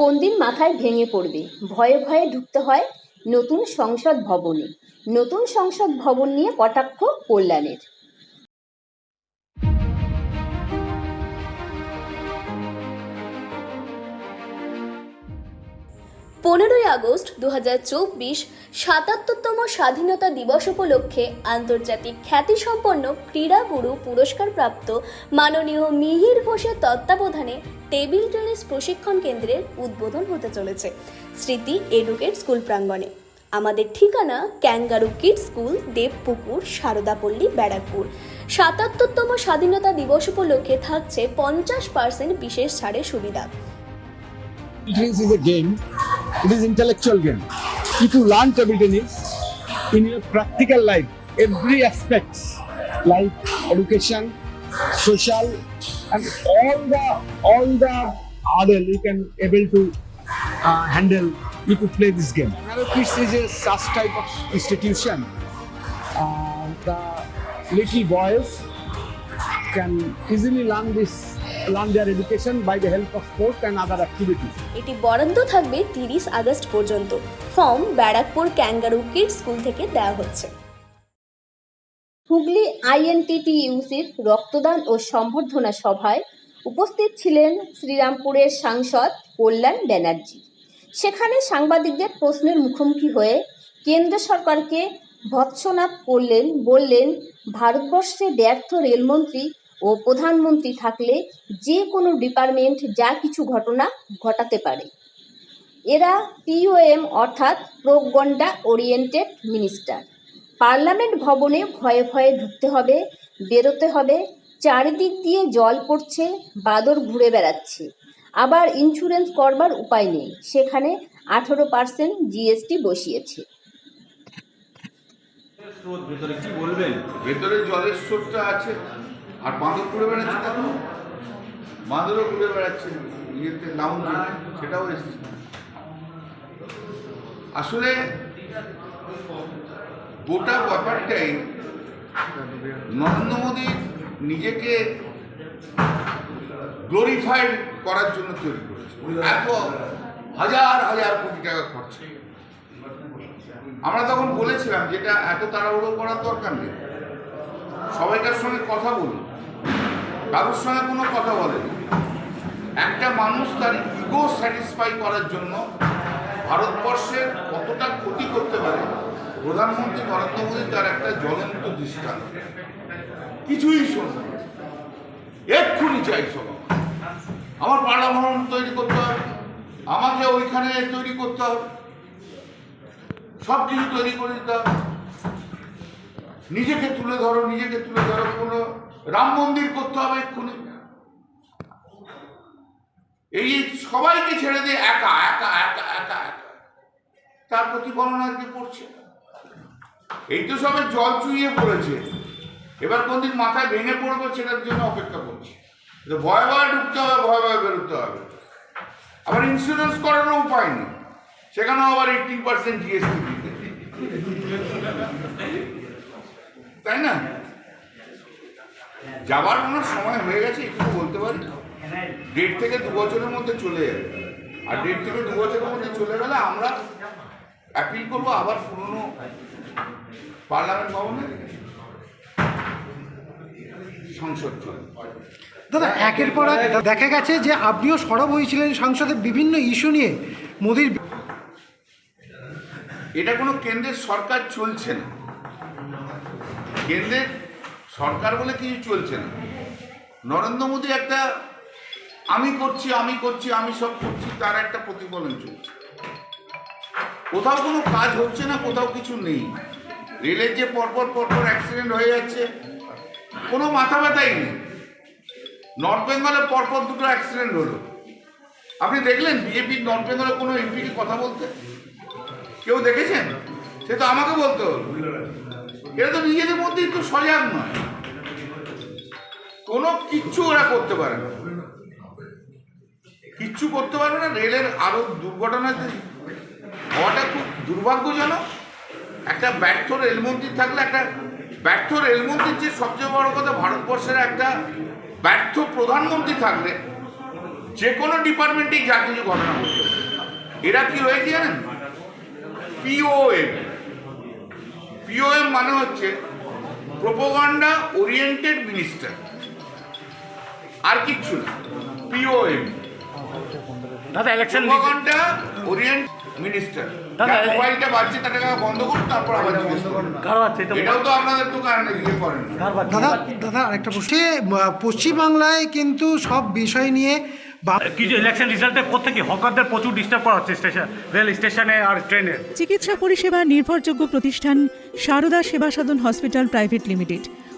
কোন দিন মাথায় ভেঙে পড়বে? ভয়ে ভয়ে ঢুকতে হয় নতুন সংসদ ভবনে। নতুন সংসদ ভবন নিয়ে কটাক্ষ কল্যাণের। পনেরোই আগস্ট দু হাজার চব্বিশ সাতাত্তরতম স্বাধীনতা দিবস উপলক্ষে আন্তর্জাতিক খ্যাতিসম্পন্ন ক্রীড়াগুরু পুরস্কারপ্রাপ্ত মাননীয় মিহির ঘোষের তত্ত্বাবধানে টেবিল টেনিস প্রশিক্ষণ কেন্দ্রের উদ্বোধন হতে চলেছে। স্মৃতি এডুকেট স্কুল প্রাঙ্গণে। আমাদের ঠিকানা kangaroo kid school, Debpukur, Saradapalli, Barrackpore. সাতাত্তরতম স্বাধীনতা দিবস উপলক্ষে থাকছে পঞ্চাশ পার্সেন্ট বিশেষ ছাড়ের সুবিধা। is a game. It is intellectual game. If you learn table tennis in your practical life, every aspects like education, social, and all the all the other you can able to uh, handle you play this game. Another piece is a such type of institution. Uh, the little boys can easily learn this learn their education by the help of sports and other activities. এটি বরাদ্দ থাকবে তিরিশ August পর্যন্ত। Form Barrackpore kangaroo kid school থেকে দেওয়া হচ্ছে। হুগলি আইএনটিটিইউসির রক্তদান ও সম্বর্ধনা সভায় উপস্থিত ছিলেন শ্রীরামপুরের সাংসদ কল্যাণ ব্যানার্জি। সেখানে সাংবাদিকদের প্রশ্নের মুখোমুখি হয়ে কেন্দ্র সরকারকে ভৎসনাদ করলেন বললেন ভারতবর্ষে ব্যর্থ রেলমন্ত্রী ও প্রধানমন্ত্রী থাকলে যে কোনো ডিপার্টমেন্ট যা কিছু ঘটনা ঘটাতে পারে। এরা পিওএম অর্থাৎ প্রোগন্ডা ওরিয়েন্টেড মিনিস্টার। পার্লামেন্ট ভবনে ভয়ে ভয়ে ঢুকতে হবে বেরোতে হবে চারিদিক দিয়ে জল পড়ছে বাদর ঘুরে বেড়াচ্ছে। আবার ইন্স্যুরেন্স করবার উপায় নেই সেখানে আঠেরো পার্সেন্ট জিএসটি বসিয়েছে। স্রোত ভেতরে কি বলবেন? ভেতরে জলের স্রোতটা আছে। আর বাঁদর ঘুরে বেড়াচ্ছে দেখো বাঁদরও ঘুরে বেড়াচ্ছে, ইয়েতে লাউঞ্জে সেটাও এসেছে। আসলে গোটা ব্যাপারটাই নরেন্দ্র মোদী নিজেকে গ্লোরিফাইড করার জন্য তৈরি করেছে। এত হাজার হাজার কোটি টাকা খরচ। আমরা তখন বলেছিলাম যেটা এত তাড়াহুড়ো করার দরকার নেই। সবাইকার সঙ্গে কথা বলুন। কারোর সঙ্গে কোনো কথা বলেন। একটা মানুষ তার ইগো স্যাটিসফাই করার জন্য ভারতবর্ষের কতটা ক্ষতি করতে পারে, প্রধানমন্ত্রী নরেন্দ্র মোদী তার একটা জ্বলন্ত দৃষ্টান্ত। কিছুই শোনো এক্ষুনি চাই শোনো আমার ভবন তৈরি করতে হবে। আমাকে ওইখানে তৈরি করতে হবে। সব কিছু তৈরি করে দিতে হবে। নিজেকে তুলে ধরো, নিজেকে তুলে ধরো কোনো রাম মন্দির করতে হবে এক্ষুনি। এই সবাইকে ছেড়ে দিয়ে একা একা একা একা একা। তার প্রতিফলন আজকে পড়ছে? এই তো সবে জল চুইয়ে পড়েছে। এবার কোনদিন মাথায় ভেঙে পড়বে সেটার জন্য অপেক্ষা করছে। ভয় ভয়ে ঢুকতে হবে, ভয় ভয় বেরোতে হবে। আবার ইন্স্যুরেন্স করারও উপায় নেই। সেখানেও আবার এইটিন পার্সেন্ট জিএসটি তাই না? যাবার ওনার সময় হয়ে গেছে একটু বলতে পারি? দেড় থেকে দু বছরের মধ্যে চলে যাবে। আর দেড় থেকে দু বছরের মধ্যে চলে গেলে আমরা অ্যাপিল করব আবার পুরনো পার্লামেন্ট ভবনে। সংসদ চলে। দাদা একের পর এক দেখা গেছে যে আপনিও সরব হয়েছিলেন সংসদে বিভিন্ন ইস্যু নিয়ে। মোদির এটা কোনো কেন্দ্রের সরকার চলছে না। কেন্দ্রের সরকার বলে কিছু চলছে না। নরেন্দ্র মোদী একটা, আমি করছি আমি করছি, আমি সব করছি, তার একটা প্রতিফলন চলছে। কোথাও কোনো কাজ হচ্ছে না, কোথাও কিছু নেই। রেলের যে পরপর পরপর অ্যাক্সিডেন্ট হয়ে যাচ্ছে, কোনো মাথা ব্যথাই নেই। নর্থ বেঙ্গলে পরপর দুটো অ্যাক্সিডেন্ট হলো। আপনি দেখলেন বিজেপির নর্থ বেঙ্গলে কোনো এমপিকে কথা বলতে? কেউ দেখেছেন? সে তো আমাকে বলতে। হলো এটা তো নিজেদের মধ্যেই তো সজাগ নয়। কোনো কিচ্ছু ওরা করতে পারে না। কিচ্ছু করতে পারবে না, রেলের আরও দুর্ঘটনাতে হওয়াটা খুব দুর্ভাগ্যজনক। একটা ব্যর্থ রেলমন্ত্রী থাকলে একটা ব্যর্থ রেলমন্ত্রীর যে সবচেয়ে বড় কথা ভারতবর্ষের একটা ব্যর্থ প্রধানমন্ত্রী থাকলে যে কোনো ডিপার্টমেন্টেই যা কিছু ঘটনা পারে এরা কি হয়েছে জানেন? পিওএম পিওএম মানে হচ্ছে প্রোপোগান্ডা ওরিয়েন্টেড মিনিস্টার। আর কিচ্ছু না। পিওএম দাদা ইলেকশন প্রোপোগান্ডা ওরিয়েন্ট মিনিস্টার দাদা, মোবাইলটা বাজছে তার টাকা বন্ধ করুন তারপর আবার জিজ্ঞেস করুন। কারও আছে এটা এটাও তো আপনাদের দোকান ইয়ে করেন দাদা দাদা আরেকটা প্রশ্ন। পশ্চিমবাংলায় কিন্তু সব বিষয় নিয়ে কিছু ইলেকশন রিজাল্টের পর থেকে হকারদের প্রচুর ডিস্টার্ব করা হচ্ছে স্টেশন রেল স্টেশনে আর ট্রেনে। চিকিৎসা পরিষেবা নির্ভরযোগ্য প্রতিষ্ঠান Sarada Seva Sadan hospital private limited.